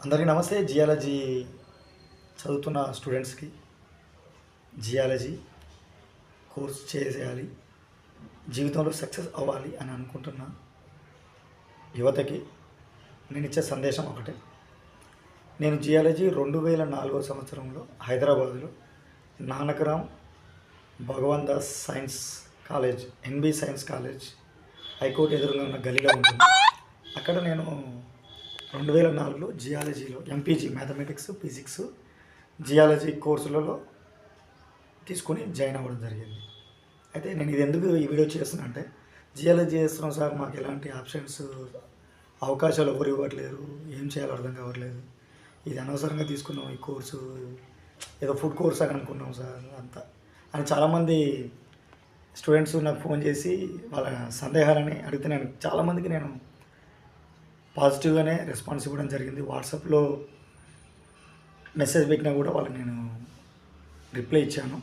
అందరికీ నమస్తే జియాలజీ చదువుతున్న స్టూడెంట్స్కి. జియాలజీ కోర్స్ చేసేయాలి జీవితంలో సక్సెస్ అవ్వాలి అని అనుకుంటున్న యువతకి నేను ఇచ్చే సందేశం ఒకటే. నేను జియాలజీ రెండు వేల నాలుగో సంవత్సరంలో హైదరాబాద్లో Nanakram Bhagwan Das science college NB science college high court ఎదురుగా ఉన్న గలీలో ఉంటుంది అక్కడ నేను రెండు వేల నాలుగులో జియాలజీలో ఎంపీజీ మ్యాథమెటిక్స్ ఫిజిక్స్ జియాలజీ కోర్సులలో తీసుకొని జాయిన్ అవ్వడం జరిగింది. అయితే నేను ఇది ఎందుకు ఈ వీడియో చేస్తున్నా అంటే జియాలజీ చేస్తున్నాం సార్ మాకు ఎలాంటి ఆప్షన్స్ అవకాశాలు ఎవరు ఇవ్వట్లేరు ఏం చేయాలో అర్థం కావట్లేదు. ఇది అనవసరంగా తీసుకున్నాం ఈ కోర్సు ఏదో ఫుడ్ కోర్స్ అని అనుకున్నాం సార్ అంతా. అని చాలామంది స్టూడెంట్స్ నాకు ఫోన్ చేసి వాళ్ళ సందేహాలని అడిగితే నేను చాలామందికి నేను పాజిటివ్గానే రెస్పాన్స్ ఇవ్వడం జరిగింది. వాట్సాప్లో మెసేజ్ పెట్టినా కూడా వాళ్ళకి నేను రిప్లై ఇచ్చాను.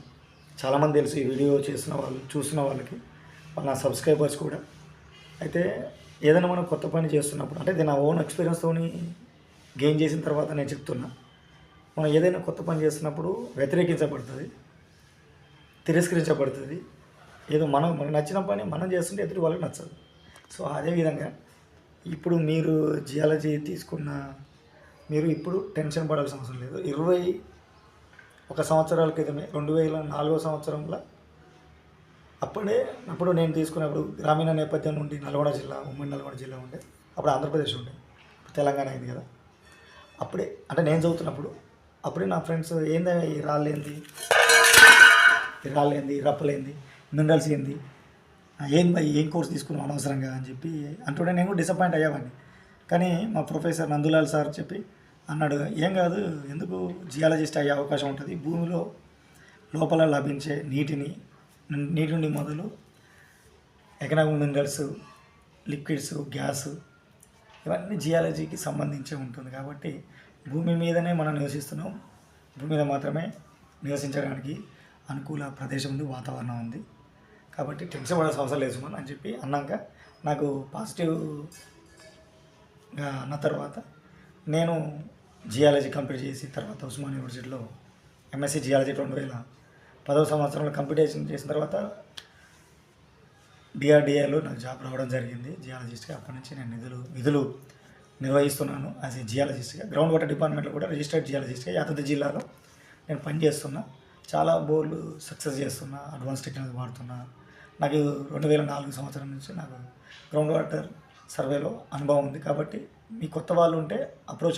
చాలామంది తెలుసు ఈ వీడియో చేసిన వాళ్ళు చూసిన వాళ్ళకి వాళ్ళ నా సబ్స్క్రైబర్స్ కూడా. అయితే ఏదైనా మనం కొత్త పని చేస్తున్నప్పుడు అంటే నా ఓన్ ఎక్స్పీరియన్స్తో గెయిన్ చేసిన తర్వాత నేను చెప్తున్నా. మనం ఏదైనా కొత్త పని చేస్తున్నప్పుడు వ్యతిరేకించబడుతుంది తిరస్కరించబడుతుంది. ఏదో మనం మనకు నచ్చిన పని మనం చేస్తుంటే ఎదుటి వాళ్ళకి నచ్చదు. సో అదేవిధంగా ఇప్పుడు మీరు జియాలజీ తీసుకున్న మీరు ఇప్పుడు టెన్షన్ పడాల్సిన అవసరం లేదు. ఇరవై ఒక సంవత్సరాల క్రితమే రెండు వేల నాలుగో సంవత్సరంలో అప్పుడే అప్పుడు నేను తీసుకున్నప్పుడు గ్రామీణ నేపథ్యం నుండి నల్గొండ జిల్లా ఉమ్మడి నల్గొండ జిల్లా ఉండే. అప్పుడు ఆంధ్రప్రదేశ్ ఉండే. తెలంగాణ అయింది కదా. అప్పుడే అంటే నేను చదువుతున్నప్పుడు అప్పుడే నా ఫ్రెండ్స్ ఏంది ఈ రాళ్ళేంది ఈ రాళ్ళేంది రప్పలేంది మినరల్స్ ఏంది? ఏం భయ్ ఏం కోర్స్ తీసుకున్నాం అనవసరంగా అని చెప్పి అంటుండే నేను కూడా డిసప్పాయింట్ అయ్యేవాడిని. కానీ మా ప్రొఫెసర్ నందులాల్ సార్ చెప్పి అన్నాడు ఏం కాదు ఎందుకు జియాలజిస్ట్ అయ్యే అవకాశం ఉంటుంది? భూమిలో లోపల లభించే నీటిని నీటి నుండి మొదలు ఎకనామిక్ మినరల్స్ లిక్విడ్స్ గ్యాస్ ఇవన్నీ జియాలజీకి సంబంధించి ఉంటుంది కాబట్టి భూమి మీదనే మనం నివసిస్తున్నాం. భూమి మీద మాత్రమే నివసించడానికి అనుకూల ప్రదేశం ఉంది వాతావరణం ఉంది. కాబట్టి టెన్షన్ పడాల్సిన అవసరం లేదు సుమన్ అని చెప్పి అన్నాక నాకు పాజిటివ్గా అన్న తర్వాత నేను జియాలజీ కంప్లీట్ చేసి తర్వాత ఉస్మాన్ యూనివర్సిటీలో ఎంఎస్సీ జియాలజీ రెండు వేల పదవ సంవత్సరంలో కంప్లీటేషన్ చేసిన తర్వాత డిఆర్డిఏలో నాకు జాబ్ రావడం జరిగింది. జియాలజిస్ట్గా అప్పటి నుంచి నేను నిధులు విధులు నిర్వహిస్తున్నాను యాజ్ ఏ జియాలజిస్ట్గా గ్రౌండ్ వాటర్ డిపార్ట్మెంట్లో కూడా రిజిస్టర్డ్ జియాలజిస్ట్గా యాదాద్రి జిల్లాలో నేను పనిచేస్తున్నా. చాలా బోర్లు సక్సెస్ చేస్తున్నా అడ్వాన్స్ టెక్నాలజీ వాడుతున్నా. నాకు రెండు వేల నాలుగు సంవత్సరం నుంచి నాకు గ్రౌండ్ వాటర్ సర్వేలో అనుభవం ఉంది కాబట్టి మీ కొత్త వాళ్ళు ఉంటే అప్రోచ్